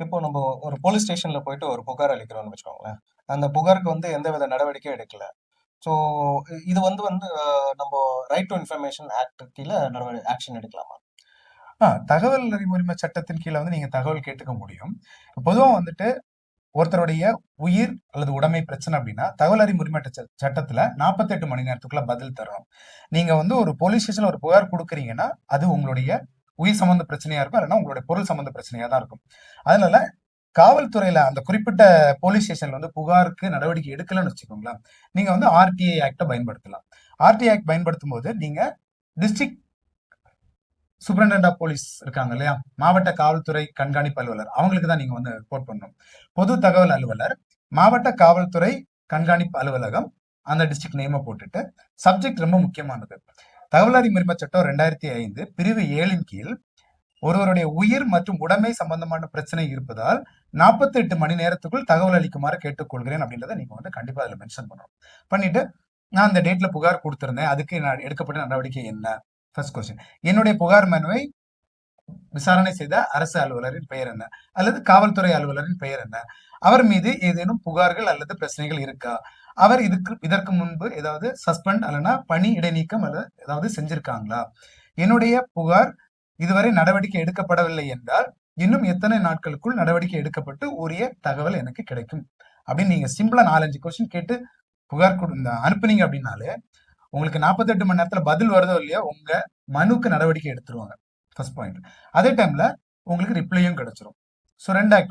இப்போ நம்ம ஒரு போலீஸ் ஸ்டேஷன்ல போயிட்டு ஒரு புகார் அளிக்கிறோம்னு வச்சுக்கோங்களேன். அந்த புகாருக்கு வந்து எந்தவித நடவடிக்கையும் எடுக்கல. ஸோ இது வந்து வந்து நம்ம ரைட் டு இன்ஃபர்மேஷன் ஆக்ட் கீழே நடவடிக்கை ஆக்ஷன் எடுக்கலாமா? ஆ தகவல் அறிவுரிமை சட்டத்தின் கீழே வந்து நீங்கள் தகவல் கேட்டுக்க முடியும். பொதுவாக வந்துட்டு ஒருத்தருடைய உயிர் அல்லது உடைமை பிரச்சனை அப்படின்னா தகவல் அறியும் உரிமை ச சட்டத்துல 48 மணி நேரத்துக்குள்ள பதில் தரணும். நீங்க வந்து ஒரு போலீஸ் ஸ்டேஷன்ல ஒரு புகார் கொடுக்குறீங்கன்னா அது உங்களுடைய உயிர் சம்மந்த பிரச்சனையா இருக்கும். இல்லைன்னா உங்களுடைய பொருள் சம்மந்த பிரச்சனையா தான் இருக்கும். அதனால காவல்துறையில அந்த குறிப்பிட்ட போலீஸ் ஸ்டேஷன்ல வந்து புகாருக்கு நடவடிக்கை எடுக்கலன்னு வச்சுக்கோங்களேன், நீங்க வந்து ஆர்டிஐ ஆக்டை பயன்படுத்தலாம். ஆர்டிஐ ஆக்ட் பயன்படுத்தும் போது நீங்க டிஸ்ட்ரிக்ட் சூப்பரண்ட் ஆஃப் போலீஸ் இருக்காங்க இல்லையா? மாவட்ட காவல்துறை கண்காணிப்பு அலுவலர். அவங்களுக்கு தான் நீங்க வந்து ரிப்போர்ட் பண்ணணும். பொது தகவல் அலுவலர், மாவட்ட காவல்துறை கண்காணிப்பு அலுவலகம், அந்த டிஸ்ட்ரிக்ட் நேமை போட்டுட்டு, சப்ஜெக்ட் ரொம்ப முக்கியமானது. தகவல் உரிமை சட்டம் 2005 பிரிவு ஏழின் கீழ் ஒருவருடைய உயிர் மற்றும் உடைமை சம்பந்தமான பிரச்சனை இருப்பதால் 48 மணி நேரத்துக்குள் தகவல் அளிக்குமாறு கேட்டுக்கொள்கிறேன் அப்படின்றத நீங்க வந்து கண்டிப்பா அதுல மென்ஷன் பண்ணணும். பண்ணிட்டு, நான் அந்த டேட்ல புகார் கொடுத்திருந்தேன் அதுக்கு நான் எடுக்கப்பட்ட நடவடிக்கை என்ன? First question. என்னுடைய புகார் மனுவை விசாரணை செய்த அரசு அலுவலரின் பெயர் என்ன? அல்லது காவல்துறை அலுவலரின் பெயர் என்ன? அவர் மீது ஏதேனும் புகார்கள் அல்லது பிரச்சனைகள் இருக்கா? அவர் இதுக்கு இதற்கு முன்பு ஏதாவது சஸ்பெண்ட் அல்லனா பணி இடைநீக்கம் அல்லது ஏதாவது செஞ்சிருக்காங்களா? என்னுடைய புகார் இதுவரை நடவடிக்கை எடுக்கப்படவில்லை என்றால், இன்னும் எத்தனை நாட்களுக்குள் நடவடிக்கை எடுக்கப்பட்டு உரிய தகவல் எனக்கு கிடைக்கும்? அப்படின்னு நீங்க சிம்பிளா 4, 5 கொஸ்டின் கேட்டு புகார் அனுப்புனீங்க அப்படின்னாலே உங்களுக்கு 48 மணி நேரத்துல பதில் வருதோ இல்லையோ, உங்க மனுக்கு நடவடிக்கை எடுத்துருவாங்க. First point. அதே டைம்ல உங்களுக்கு ரிப்ளையும் கிடச்சிரும் ஸோ ரெண்டு ஆக்ட்